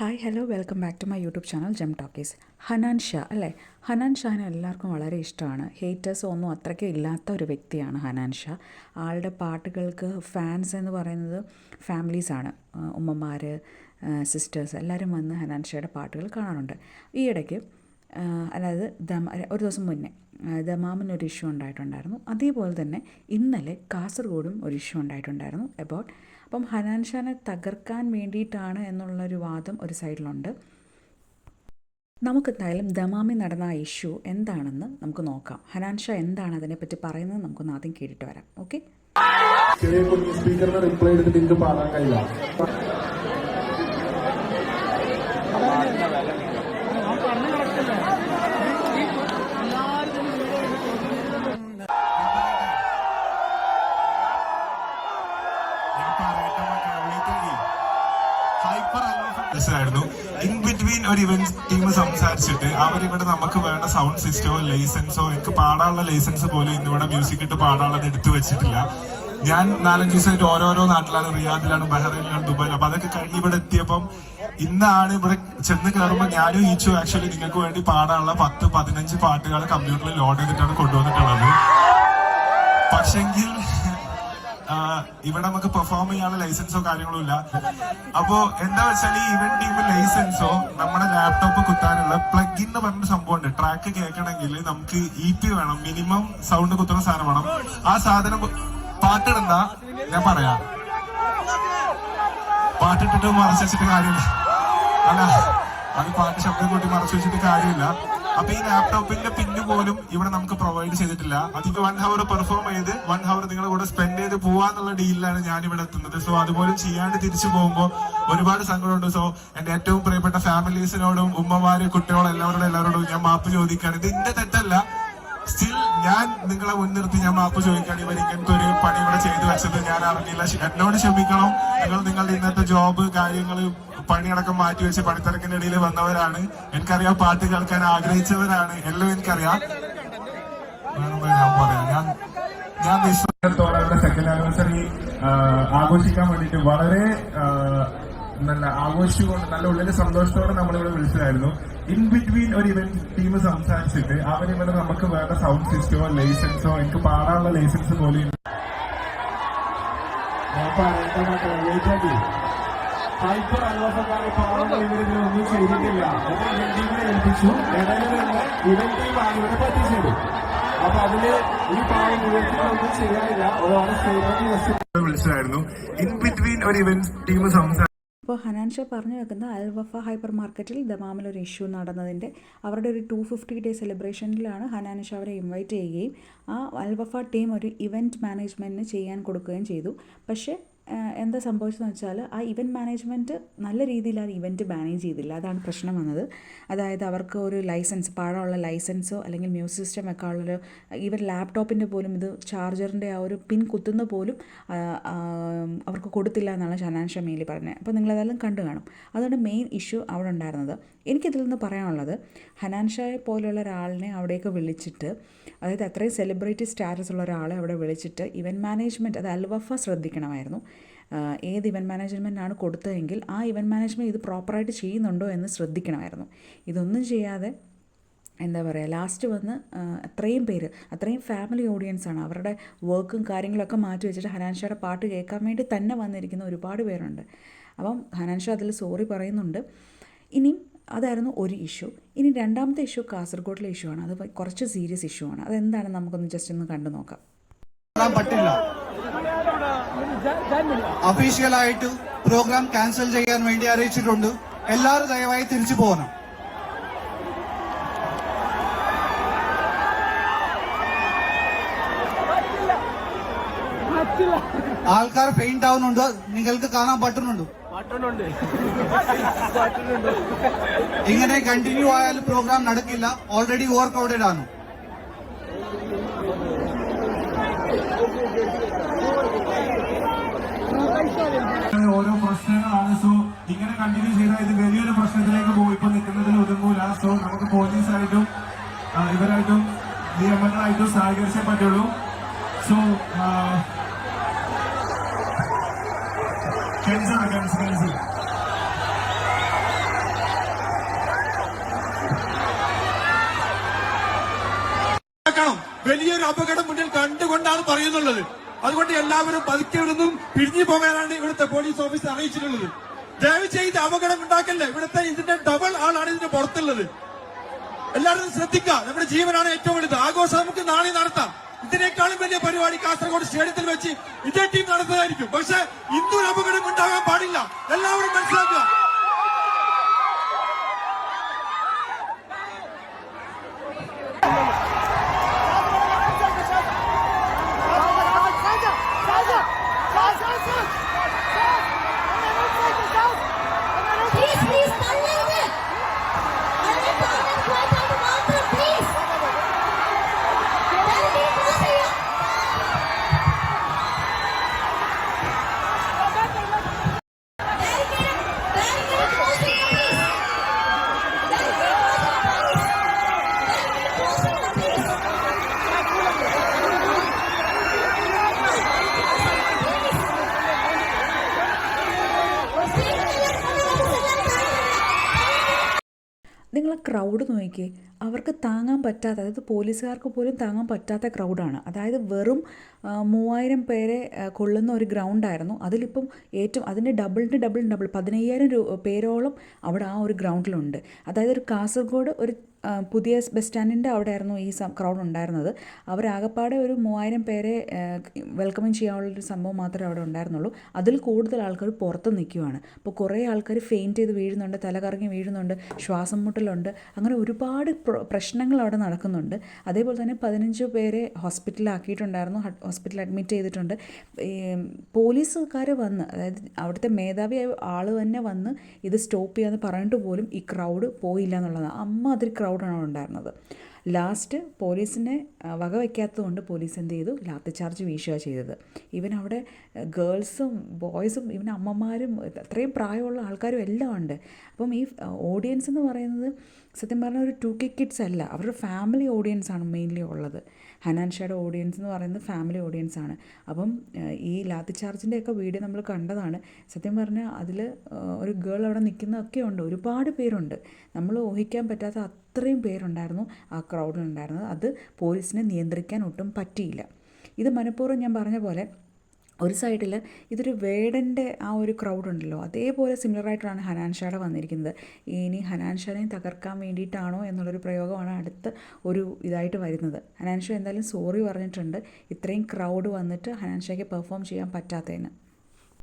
Hi hello welcome back to my YouTube channel ജം talkies Hanan Shah അല്ലേ? ഹനാൻ ഷാനെ എല്ലാവർക്കും വളരെ ഇഷ്ടമാണ്. ഹേറ്റേഴ്സ് ഒന്നും അത്രയ്ക്ക് ഇല്ലാത്ത ഒരു വ്യക്തിയാണ് ഹനാൻ ഷാ ആളുടെ പാട്ടുകൾക്ക് ഫാൻസ് എന്ന് പറയുന്നത് ഫാമിലീസാണ് ഉമ്മമാർ സിസ്റ്റേഴ്സ് എല്ലാവരും വന്ന് ഹനാൻ ഷായുടെ പാട്ടുകൾ കാണാറുണ്ട്. ഈ ഇടയ്ക്ക് അതായത് ദമ ഒരു ദിവസം മുന്നേ ദമാമിന് ഒരു ഇഷ്യൂ ഉണ്ടായിട്ടുണ്ടായിരുന്നു. അതേപോലെ തന്നെ ഇന്നലെ കാസർഗോഡും ഒരു ഇഷ്യൂ ഉണ്ടായിട്ടുണ്ടായിരുന്നു അബൌട്ട് അപ്പം ഹനാൻ ഷാനെ തകർക്കാൻ വേണ്ടിയിട്ടാണ് എന്നുള്ളൊരു വാദം ഒരു സൈഡിലുണ്ട്. നമുക്കെന്തായാലും ദമാമി നടന്ന ആ ഇഷ്യൂ എന്താണെന്ന് നമുക്ക് നോക്കാം. ഹനാൻ ഷാ എന്താണ് അതിനെപ്പറ്റി പറയുന്നത് നമുക്കൊന്ന് ആദ്യം കേട്ടിട്ട് വരാം. ഓക്കെ? ആയിരുന്നു. ഇൻ ബിറ്റ്വീൻ ഒരു ഇവന്റ് ടീം സംസാരിച്ചിട്ട് അവരിവിടെ നമുക്ക് വേണ്ട സൗണ്ട് സിസ്റ്റമോ ലൈസൻസോ എനിക്ക് പാടാനുള്ള ലൈസൻസ് പോലും ഇന്നിവിടെ മ്യൂസിക് ഇട്ട് പാടാനുള്ളത് എടുത്തു വെച്ചിട്ടില്ല. ഞാൻ നാലഞ്ച് ദിവസമായിട്ട് ഓരോരോ നാട്ടിലാണ് റിയാദിലാണ് ബഹ്റൈനിലാണ് ദുബായിലും അപ്പൊ അതൊക്കെ കഴിഞ്ഞ് ഇവിടെ എത്തിയപ്പം ഇന്നാണ് ഇവിടെ ചെന്ന് കയറുമ്പോൾ ഞാനും ഈച്ചു ആക്ച്വലി നിങ്ങൾക്ക് വേണ്ടി പാടാനുള്ള പത്ത് പതിനഞ്ച് പാട്ടുകൾ കമ്പ്യൂട്ടറിൽ ലോഡ് ചെയ്തിട്ടാണ് കൊണ്ടുവന്നിട്ടുള്ളത്. പക്ഷെങ്കിൽ ഇവിടെ നമുക്ക് പെർഫോം ചെയ്യാനുള്ള ലൈസൻസോ കാര്യങ്ങളോ ഇല്ല. അപ്പോ എന്താ വെച്ചാൽ ഈ ഇവന്റ് ടീം ലൈസൻസോ നമ്മുടെ ലാപ്ടോപ്പ് കുത്താനുള്ള പ്ലഗ് എന്ന് പറഞ്ഞ സംഭവം ഉണ്ട് ട്രാക്ക് കേൾക്കണമെങ്കിൽ നമുക്ക് ഇ പി വേണം. മിനിമം സൗണ്ട് കുത്തുന്ന സാധനം വേണം. ആ സാധനം പാട്ടിടുന്ന ഞാൻ പറയാ. പാട്ടിട്ടിട്ട് മറച്ചു വെച്ചിട്ട് കാര്യമില്ല. അല്ല അത് പാട്ട് ശബ്ദം കൂട്ടി മറച്ചു വെച്ചിട്ട് കാര്യമില്ല. അപ്പൊ ഈ ലാപ്ടോപ്പിന്റെ പിന്ന് പോലും ഇവിടെ നമുക്ക് പ്രൊവൈഡ് ചെയ്തിട്ടില്ല. അതിക്ക് വൺ ഹവർ പെർഫോം ചെയ്ത് വൺ ഹവർ നിങ്ങളുടെ കൂടെ സ്പെൻഡ് ചെയ്ത് പോവാന്നുള്ള ഡീലിലാണ് ഞാൻ ഇവിടെ എത്തുന്നത്. സോ അതുപോലും ചെയ്യാണ്ട് തിരിച്ചു പോകുമ്പോൾ ഒരുപാട് സങ്കടമുണ്ട്. സോ എന്റെ ഏറ്റവും പ്രിയപ്പെട്ട ഫാമിലീസിനോടും ഉമ്മമാര് കുട്ടികളോടും എല്ലാവരോടും എല്ലാവരോടും ഞാൻ മാപ്പ് ചോദിക്കുകയാണ് ഇത് എന്റെ തെറ്റല്ല. സ്റ്റിൽ ഞാൻ നിങ്ങളെ മുൻനിർത്തി ഞാൻ മാപ്പ് ചോദിക്കുകയാണ് ഇവർ ഇങ്ങനത്തെ ഒരു പണി ഇവിടെ ചെയ്തു വെച്ചത്. ഞാൻ അറിഞ്ഞില്ല. എന്നോട് ക്ഷമിക്കണം. നിങ്ങൾ നിങ്ങളുടെ ഇന്നത്തെ ജോബ് കാര്യങ്ങൾ പണിയടക്കം മാറ്റി വെച്ച് പണിത്തിരക്കിന്റെ ഇടയിൽ വന്നവരാണ്. എനിക്കറിയാം പാട്ട് കേൾക്കാൻ ആഗ്രഹിച്ചവരാണ്. എല്ലാം എനിക്കറിയാം. ഞാൻ പറയാം. ഞാൻ ഞാൻ വിശ്വാസത്തോടെ സെക്കൻഡ് ആനിവേഴ്സറി ആഘോഷിക്കാൻ വേണ്ടിയിട്ട് വളരെ നല്ല ആഘോഷിച്ചുകൊണ്ട് നല്ല ഉള്ളിലെ സന്തോഷത്തോടെ നമ്മളിവിടെ വിളിച്ചതായിരുന്നു. ഇൻ ബിറ്റ്വീൻ ഒരു ഇവന്റ് ടീം സംസാരിച്ചിട്ട് അവരിവിടെ നമുക്ക് വേണ്ട സൗണ്ട് സിസ്റ്റമോ ലൈസൻസോ എനിക്ക് പാടാനുള്ള ലൈസൻസ് പോലും ഇല്ല. ഞാൻ പറയട്ടെ ഹൈപ്പർ അലോസക്കാരെ പാവങ്ങൾ ഇവരിതിൽ ഒന്നും ചെയ്തിട്ടില്ല. ടീമിനെ ഏൽപ്പിച്ചു. ഇടയിൽ നിന്ന് ഇവന്റ് ടീമാണ് ഇവിടെ പറ്റിച്ചത്. അപ്പൊ അതിൽ ഈ പാവം ഇവർക്ക് ഒന്നും ചെയ്യാനില്ല. ഒരാളെ സ്റ്റേറ്റ്മെന്റ് വിളിച്ചതായിരുന്നു. ഇൻ ബിറ്റ്വീൻ ഒരു ഇവന്റ് ടീം സംസാരിച്ചു അപ്പോൾ ഹനാൻഷ പറഞ്ഞു വെക്കുന്ന അൽവഫ ഹൈപ്പർ മാർക്കറ്റിൽ ദമാമിൽ ഒരു ഇഷ്യൂ നടന്നതിന്റെ അവരുടെ ഒരു ടു ഫിഫ്റ്റി ഡേ സെലിബ്രേഷനിലാണ് ഹനാൻഷ അവരെ ഇൻവൈറ്റ് ചെയ്യുകയും ആ അൽവഫ ടീം ഒരു ഇവന്റ് മാനേജ്മെന്റിന് ചെയ്യാൻ കൊടുക്കുകയും ചെയ്തു. പക്ഷേ എന്താ സംഭവിച്ചതെന്ന് വെച്ചാൽ ആ ഇവന്റ് മാനേജ്മെന്റ് നല്ല രീതിയിൽ ആ ഇവന്റ് മാനേജ് ചെയ്തില്ല. അതാണ് പ്രശ്നം വന്നത്. അതായത് അവർക്ക് ഒരു ലൈസൻസ് പാടമുള്ള ലൈസൻസോ അല്ലെങ്കിൽ മ്യൂസിക് സിസ്റ്റം ഒക്കെ ഉള്ളൊരു ഈവൻ ലാപ്ടോപ്പിന്റെ പോലും ഇത് ചാർജറിന്റെ ആ ഒരു പിൻ കുത്തുന്ന പോലും അവർക്ക് കൊടുത്തില്ല എന്നാണ് ഷനാൻ മെയിലി പറഞ്ഞത്. അപ്പോൾ നിങ്ങളതെല്ലാം കണ്ടു കാണും. അതാണ് മെയിൻ ഇഷ്യൂ അവിടെ ഉണ്ടായിരുന്നത്. എനിക്കിതിൽ നിന്ന് പറയാനുള്ളത് ഹനാൻഷായെ പോലെയുള്ള ഒരാളിനെ അവിടേക്ക് വിളിച്ചിട്ട് അതായത് അത്രയും സെലിബ്രിറ്റി സ്റ്റാറ്റസ് ഉള്ള ഒരാളെ അവിടെ വിളിച്ചിട്ട് ഇവന്റ് മാനേജ്മെന്റ് അത് അൽവഫ ശ്രദ്ധിക്കണമായിരുന്നു. ഏത് ഇവന്റ് മാനേജ്മെന്റാണ് കൊടുത്തതെങ്കിൽ ആ ഇവന്റ് മാനേജ്മെന്റ് ഇത് പ്രോപ്പറായിട്ട് ചെയ്യുന്നുണ്ടോ എന്ന് ശ്രദ്ധിക്കണമായിരുന്നു. ഇതൊന്നും ചെയ്യാതെ എന്താ പറയുക ലാസ്റ്റ് വന്ന് അത്രയും പേര് അത്രയും ഫാമിലി ഓഡിയൻസാണ് അവരുടെ വർക്കും കാര്യങ്ങളൊക്കെ മാറ്റി വെച്ചിട്ട് ഹനാൻഷയുടെ പാട്ട് കേൾക്കാൻ വേണ്ടി തന്നെ വന്നിരിക്കുന്ന ഒരുപാട് പേരുണ്ട്. അപ്പം ഹനാൻഷ അതിൽ സോറി പറയുന്നുണ്ട്. ഇനിയും അതായിരുന്നു ഒരു ഇഷ്യൂ ഇനി രണ്ടാമത്തെ ഇഷ്യൂ കാസർഗോഡിലെ ഇഷ്യൂ ആണ്. അത് കുറച്ച് സീരിയസ് ഇഷ്യൂ ആണ്. അതെന്താണെന്ന് നമുക്കൊന്ന് ജസ്റ്റ് ഒന്ന് കണ്ടു നോക്കാം പറ്റില്ല. ഒഫീഷ്യലായിട്ട് പ്രോഗ്രാം ക്യാൻസൽ ചെയ്യാൻ വേണ്ടി അറിയിച്ചിട്ടുണ്ട്. എല്ലാവരും ദയവായി തിരിച്ചു പോകണം. ആൾക്കാർ പെയിന്റ് ആവുന്നുണ്ട്. നിങ്ങൾക്ക് കാണാൻ പറ്റുന്നുണ്ട്. ഇങ്ങനെ കണ്ടിന്യൂ ആയാൽ പ്രോഗ്രാം നടക്കില്ല. ഓൾറെഡി ഓവർക്രൗഡഡ് ആണ്. ഓരോ പ്രശ്നങ്ങളാണ്. സോ ഇങ്ങനെ കണ്ടിന്യൂ ചെയ്താൽ ഇത് വലിയൊരു പ്രശ്നത്തിലേക്ക് പോകും. ഇപ്പൊ നിൽക്കുന്നതിൽ ഒതുങ്ങൂല. സോ നമുക്ക് പോലീസായിട്ടും ഇവരായിട്ടും നിയമങ്ങളായിട്ടും സഹകരിച്ചേ പറ്റുള്ളൂ. സോ ക്യാൻസർ ക്യാൻസർ ക്യാൻസർ വലിയൊരു അപകടം മുന്നിൽ കണ്ടുകൊണ്ടാണ് പറയുന്നുള്ളത്. അതുകൊണ്ട് എല്ലാവരും പതുക്കെ ഇവിടുന്നും പിരിഞ്ഞു പോകാനാണ് ഇവിടുത്തെ പോലീസ് ഓഫീസർ അറിയിച്ചിട്ടുള്ളത്. ദയവ് ചെയ്ത് അപകടം ഉണ്ടാക്കല്ലേ ഇവിടുത്തെ ഇതിന്റെ ഡബിൾ ആളാണ് ഇതിന്റെ പുറത്തുള്ളത്. എല്ലാവരും ശ്രദ്ധിക്കുക. നമ്മുടെ ജീവനാണ് ഏറ്റവും വലുത്. ആഘോഷം നമുക്ക് നാളെ നടത്താം. ഇതിനേക്കാളും വലിയ പരിപാടി കാസർഗോഡ് സ്റ്റേഡിയത്തിൽ വെച്ച് ഇതേ ടീം നടത്തുന്നതായിരിക്കും. പക്ഷെ ഇന്നൊരു അപകടം ഉണ്ടാകാൻ പാടില്ല. എല്ലാവരും മനസ്സിലാക്കുക. നിങ്ങൾ ആ ക്രൗഡ് നോക്കിയേ അവർക്ക് താങ്ങാൻ പറ്റാത്ത അതായത് പോലീസുകാർക്ക് പോലും താങ്ങാൻ പറ്റാത്ത ക്രൗഡാണ് അതായത് വെറും മൂവായിരം പേരെ കൊള്ളുന്ന ഒരു ഗ്രൗണ്ടായിരുന്നു അതിലിപ്പം ഏറ്റവും അതിന്റെ ഡബിളിന്റെ ഡബിൾ ഡബിൾ പതിനയ്യായിരം രൂ പേരോളം അവിടെ ആ ഒരു ഗ്രൗണ്ടിലുണ്ട് അതായത് ഒരു കാസർഗോഡ് ഒരു പുതിയ ബസ് സ്റ്റാൻഡിന്റെ അവിടെ ആയിരുന്നു ഈ ക്രൗഡ് ഉണ്ടായിരുന്നത്. അവരാകപ്പാടെ ഒരു മൂവായിരം പേരെ വെൽക്കമിങ് ചെയ്യാനുള്ളൊരു സംഭവം മാത്രമേ അവിടെ ഉണ്ടായിരുന്നുള്ളൂ. അതിൽ കൂടുതൽ ആൾക്കാർ പുറത്ത് നിൽക്കുവാണ്. അപ്പോൾ കുറേ ആൾക്കാർ ഫെയിന്റ് ചെയ്ത് വീഴുന്നുണ്ട് തലകറങ്ങി വീഴുന്നുണ്ട് ശ്വാസം മുട്ടലുണ്ട് അങ്ങനെ ഒരുപാട് പ്രശ്നങ്ങൾ അവിടെ നടക്കുന്നുണ്ട്. അതേപോലെ തന്നെ പതിനഞ്ച് പേരെ ഹോസ്പിറ്റലാക്കിയിട്ടുണ്ടായിരുന്നു ഹോസ്പിറ്റലിൽ അഡ്മിറ്റ് ചെയ്തിട്ടുണ്ട്. പോലീസുകാർ വന്ന് അതായത് അവിടുത്തെ മേധാവി ആൾ തന്നെ വന്ന് ഇത് സ്റ്റോപ്പ് ചെയ്യാമെന്ന് പറഞ്ഞിട്ട് പോലും ഈ ക്രൗഡ് പോയില്ല എന്നുള്ളതാണ്. അമ്മ അതിൽ ക്രൗഡാണ് ഉണ്ടായിരുന്നത്. ലാസ്റ്റ് പോലീസിനെ വകവയ്ക്കാത്തതുകൊണ്ട് പോലീസ് എന്ത് ചെയ്തു? ലാത്തി ചാർജ് വീശുക ചെയ്തത്. ഇവൻ അവിടെ ഗേൾസും ബോയ്സും ഇവൻ അമ്മമാരും അത്രയും പ്രായമുള്ള ആൾക്കാരും എല്ലാം ഉണ്ട്. അപ്പം ഈ ഓഡിയൻസ് എന്ന് പറയുന്നത് സത്യം പറഞ്ഞാൽ ഒരു ടു കെ കിഡ്സ് അല്ല. അവരുടെ ഫാമിലി ഓഡിയൻസാണ് മെയിൻലി ഉള്ളത്. ഹനാൻഷയുടെ ഓഡിയൻസ് എന്ന് പറയുന്നത് ഫാമിലി ഓഡിയൻസ് ആണ്. അപ്പം ഈ ലാത്തി ചാർജിന്റെ ഒക്കെ വീഡിയോ നമ്മൾ കണ്ടതാണ്. സത്യം പറഞ്ഞാൽ അതിൽ ഒരു ഗേൾ അവിടെ നിൽക്കുന്നതൊക്കെ ഉണ്ട്. ഒരുപാട് പേരുണ്ട്. നമ്മൾ ഊഹിക്കാൻ പറ്റാത്ത അത്രയും പേരുണ്ടായിരുന്നു ആ ക്രൗഡിലുണ്ടായിരുന്നത് അത് പോലീസിനെ നിയന്ത്രിക്കാൻ ഒട്ടും പറ്റിയില്ല. ഇത് മനഃപൂർവം ഞാൻ പറഞ്ഞ പോലെ ഒരു സൈഡിൽ ഇതൊരു വേടന്റെ ആ ഒരു ക്രൗഡ് ഉണ്ടല്ലോ. അതേപോലെ സിമിലറായിട്ടാണ് ഹനാൻഷാടെ വന്നിരിക്കുന്നത്. ഇനി ഹനാൻഷാനെ തകർക്കാൻ വേണ്ടിയിട്ടാണോ എന്നുള്ളൊരു പ്രയോഗമാണ് അടുത്ത ഒരു ഇതായിട്ട് വരുന്നത്. ഹനാൻഷ എന്തായാലും സോറി പറഞ്ഞിട്ടുണ്ട്. ഇത്രയും ക്രൗഡ് വന്നിട്ട് ഹനാൻഷയ്ക്ക് പെർഫോം ചെയ്യാൻ പറ്റാത്തതിന്.